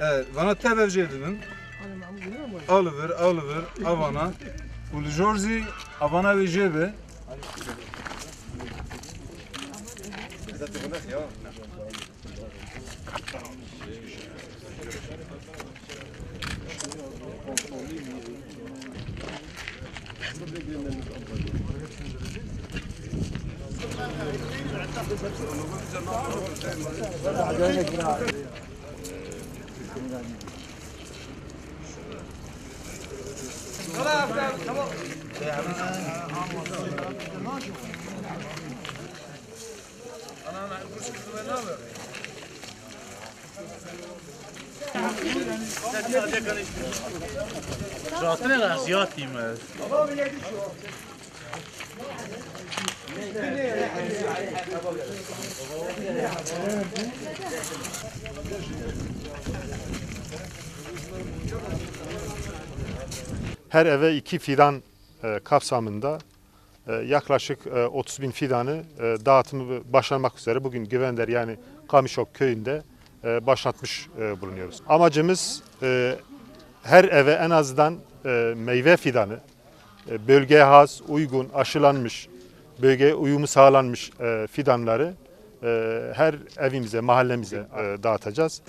Evet, bana tevevcih edin. Oliver, Oliver, Avana. Ul Jorzi, Avana ve Jebe. Rahatına kadar ziyad diyeyim ben. Her eve iki fidan e, kapsamında e, yaklaşık e, 30 bin fidanı e, dağıtımı başlamak üzere bugün Güvender yani Kamışok köyünde e, başlatmış e, bulunuyoruz. Amacımız e, her eve en azından e, meyve fidanı, e, bölgeye has, uygun, aşılanmış, bölgeye uyumu sağlanmış e, fidanları e, her evimize, mahallemize e, dağıtacağız.